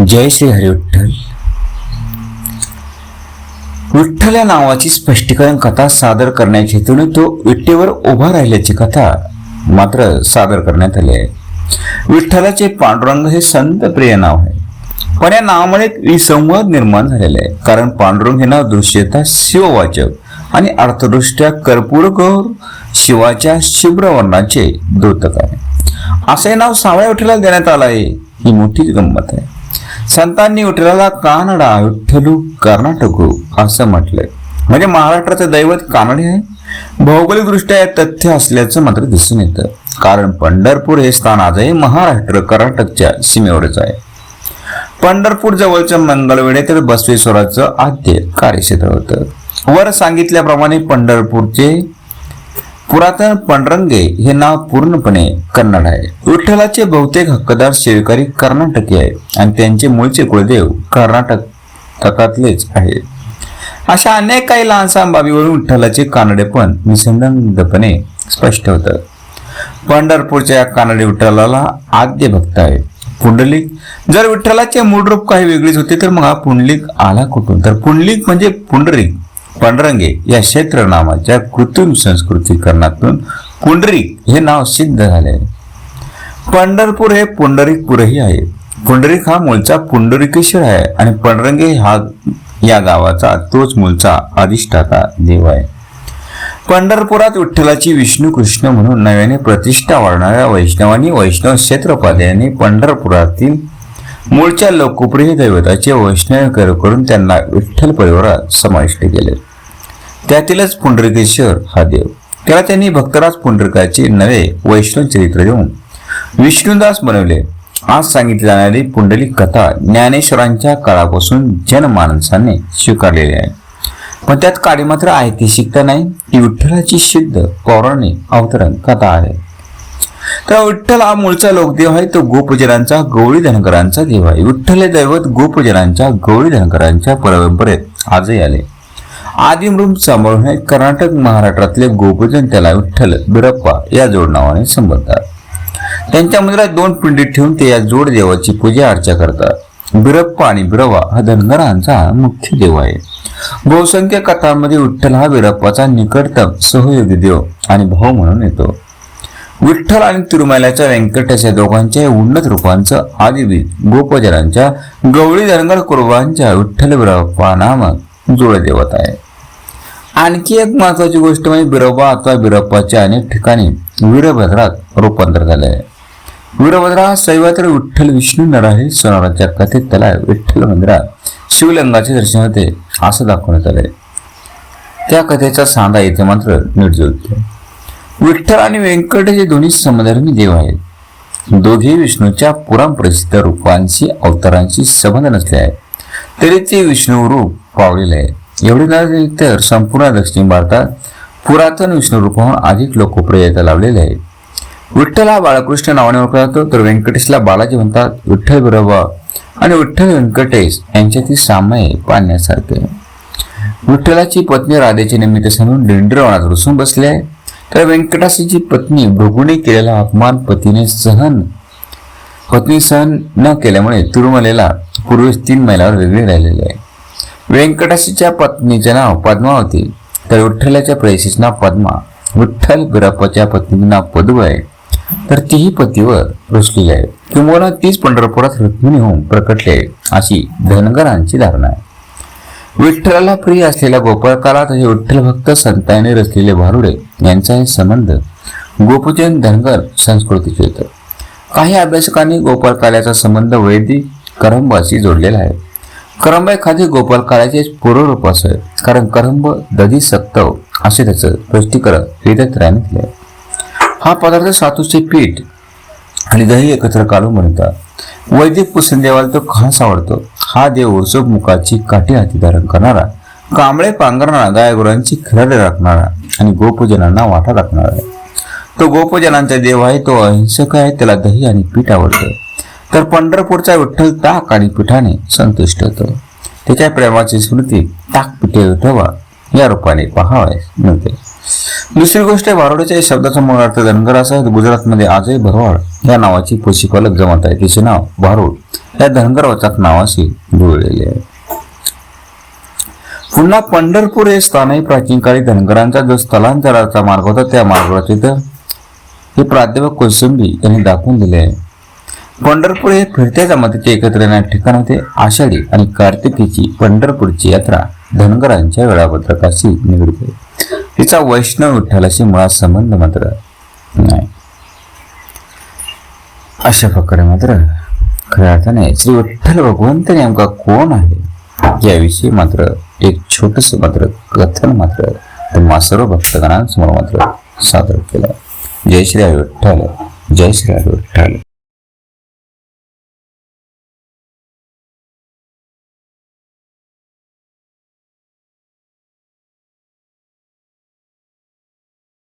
जय श्री हरी विठ्ठल. विठ्ठल या नावाची स्पष्टीकरण कथा सादर करण्याच्या हेतूने तो विठ्ठेवर उभा राहिल्याची कथा मात्र सादर करण्यात आली आहे. विठ्ठलाचे पांडुरंग हे संत प्रिय नाव आहे. पण या नावामुळे विसंवाद निर्माण झालेला आहे. कारण पांडुरंग हे नाव दृश्यता शिववाचक आणि अर्थदृष्ट्या कर्पूर गौर शिवाच्या शिब्रवर्णाचे द्योतक आहे. असे नाव सावळ्या विठ्ठला देण्यात आलं आहे. ही मोठीच गंमत आहे. संतांनी विठ्ठलाला कानडा विठ्ठलू कर्नाटकू असं म्हटलंय. म्हणजे महाराष्ट्राचं दैवत कानडे आहे. भौगोलिक दृष्ट्या हे तथ्य असल्याचं मात्र दिसून येतं. कारण पंढरपूर हे स्थान आजही महाराष्ट्र कर्नाटकच्या सीमेवरच आहे. पंढरपूर जवळच्या मंगळवेढे तर बसवेश्वराचं आद्य कार्यक्षेत्र होतं. वर सांगितल्याप्रमाणे पंढरपूरचे पुरातन पंडरंगे हे नाव पूर्णपणे कन्नड आहे. विठ्ठलाचे बहुतेक हक्कदार सेवेकरी कर्नाटकी आहे आणि त्यांचे मूळचे कुळदेव कर्नाटकातलेच आहे. अशा अनेक काही लहानसहान बाबीवरून विठ्ठलाचे कानडेपण निसंदपणे स्पष्ट होतं पंढरपूरच्या या कानडे विठ्ठलाला आद्य भक्त आहे. पुंडलिक जर विठ्ठलाचे मूळ रूप काही वेगळीच होते तर मग हा पुंडलिक आला कुठून? तर पुंडलिक म्हणजे पुंडरिक. पांडुरंगे या क्षेत्रनामाच्या कृत्रिम संस्कृतीकरणातून पुंडरिक हे नाव सिद्ध झाले. आहे पंढरपूर हे पुंडरिकपूरही आहे. पुंडरिक हा मूळचा पुंडरिकेश्वर आहे आणि पंडरंगे हा या गावाचा तोच मूळचा अधिष्ठाता देव आहे. पंढरपुरात विठ्ठलाची विष्णू कृष्ण म्हणून नव्याने प्रतिष्ठा वाढणाऱ्या वैष्णवांनी वैष्णव क्षेत्रपाद्याने पंढरपुरातील मूळच्या लोकप्रिय दैवताचे वैष्णव करून त्यांना विठ्ठल परिवारात समाविष्ट केले. त्यातीलच पुंडरिकेश्वर हा देव. त्याला त्यांनी भक्तराज पुंडरिकाचे नवे वैष्णव चरित्र देऊन विष्णुदास बनवले. आज सांगितली जाणारी पुंडलिक कथा ज्ञानेश्वरांच्या काळापासून जनमानसाने स्वीकारलेली आहे. पण त्यात काळी मात्र ऐतिहासिकता नाही. ती विठ्ठलाची सिद्ध पौराणिक अवतरण कथा आहे. तर विठ्ठल हा मूळचा लोकदेव आहे. तो गोपजनांचा गवळी धनकरांचा देव आहे. विठ्ठल हे दैवत गोपजनांच्या गवळी धनकरांच्या परंपरेत आजही आले. आदिमृम सांभाळून हे कर्नाटक महाराष्ट्रातले गोपूजन त्याला विठ्ठल बिरप्पा या जोड नावाने त्यांच्या मंदिरात दोन पिंडी ठेवून ते या जोड देवाची पूजा अर्चा करतात. बिरप्पा आणि बिरवा हा धनगरांचा मुख्य देव आहे. बहुसंख्य कथांमध्ये विठ्ठल हा बिरप्पाचा निकटतम सहयोगी देव आणि भाऊ म्हणून येतो. विठ्ठल आणि तिरुमालाच्या व्यंकटेश या दोघांच्या उन्नत रूपांचं आदिवीत गोपजनांच्या गवळी धनगर कुर्बांच्या विठ्ठल बिरप्पा नामक जोड देवत आहे. आणखी एक महत्वाची गोष्ट म्हणजे बिरोबा अथवा बिरप्पाच्या अनेक ठिकाणी वीरभद्रात रूपांतर झाले आहे वीरभद्रा हा शैवात्र विठ्ठल विष्णू नराही सोनाराच्या कथेत त्याला विठ्ठल मंदिरात शिवलिंगाचे दर्शन होते असं दाखवण्यात आलंय. त्या कथेचा सांधा येथे मात्र नीट विठ्ठल आणि व्यंकटेश हे दोन्ही समधर्मी देव आहेत. दोघे विष्णूच्या पुराण प्रसिद्ध रूपांशी अवतारांशी संबंध नसले आहे तरी ते विष्णू रूप पावलेले आहे एवढे नव्हे तर संपूर्ण दक्षिण भारतात पुरातन विष्णू रूपाहून अधिक लोकप्रियता लावलेले आहे. विठ्ठल हा बाळकृष्ण नावाने ओळखला जातो तर व्यंकटेशला बालाजी म्हणतात विठ्ठल बिरोबा आणि विठ्ठल व्यंकटेश यांच्यातील सामय पाहण्यासारखे विठ्ठलाची पत्नी राधेचे निमित्त सांगून दिंडरवनात रुसून बसले आहे. तर व्यंकटाशीची पत्नी भृगुने केलेला अपमान पतीने सहन पत्नी सहन न केल्यामुळे तिरुमलेला पूर्वेस तीन महिलावर वेगळे राहिलेले आहे. व्यंकटाशीच्या पत्नीचे नाव पद्मा होते. तर विठ्ठलाच्या प्रेयसीचे नाव पद्मा. विठ्ठल बिराप्पाच्या पत्नीचे नाव पदू आहे तर तीही पतीवर रुचली आहे. किंवा तीच पंढरपुरात रुक्मिणी होऊन प्रकटली आहे. अशी धनगरांची धारणा आहे. विठ्ठलाला प्रिय असलेल्या गोपाळकाला तसे विठ्ठल भक्त संतांनी रचलेले भारुडे यांचाही संबंध गोपूजन धनगर संस्कृतीचे येतं काही अभ्यासकांनी गोपाळकाल्याचा संबंध वैदिक करंबाशी जोडलेला आहे. करंब एखादी गोपाळकाळाचे पूर्वरूप असेल. कारण करंब दधी सक्तव असे त्याचं स्पष्टीकरण वेदत्राने केले आहे. हा पदार्थ सातूचे पीठ आणि दही एकत्र काढून म्हणतात. वैदिक पुसंदेवाला तो खास आवडतो. हा देव उत्सव मुखाची काठी हाती धारण करणारा कांबळे पांघरणारा गायगुरांची खराडे राखणारा आणि गोपजनांना वाटा राखणारा आहे. तो गोपजनांचा देव आहे तो अहिंसक आहे त्याला दही आणि पीठ आवडतं. तर पंढरपूरचा विठ्ठल ताक आणि पिठाने संतुष्ट होतो. त्याच्या प्रेमाची स्मृती ताक पिठे विठवा या रूपाने पाहावयास मिळते. दुसरी गोष्ट भारोड्याच्या या शब्दाचा मूळ अर्थ धनगर असा आहे. गुजरातमध्ये आजही भरवाड या नावाची पशुपालक जमात आहे. तिचे नाव भारुड या धनगर वचक नावाशी जुळलेले आहे. पुन्हा पंढरपूर हे स्थानही प्राचीन काळी धनगरांचा जो स्थलांतराचा मार्ग होता त्या मार्गावर तिथं हे प्राध्यापक कोसंबी यांनी दाखवून दिले आहे. पंढरपूर हे फिरत्या जमातीचे एकत्र येणारे ठिकाण होते आषाढी आणि कार्तिकीची पंढरपूरची यात्रा धनगरांच्या वेळापत्रकाशी निगडीत आहे. तिचा वैष्णव विठ्ठलाशी मुळात संबंध मात्र नाही. अशा प्रकारे मात्र खऱ्या अर्थाने श्री विठ्ठल भगवंत नेमका कोण आहे? याविषयी मात्र एक छोटस मात्र कथन मात्र तुम्हा सर्व भक्तगणांसमोर मात्र सादर केलं. जय श्री विठ्ठल जय श्री विठ्ठल.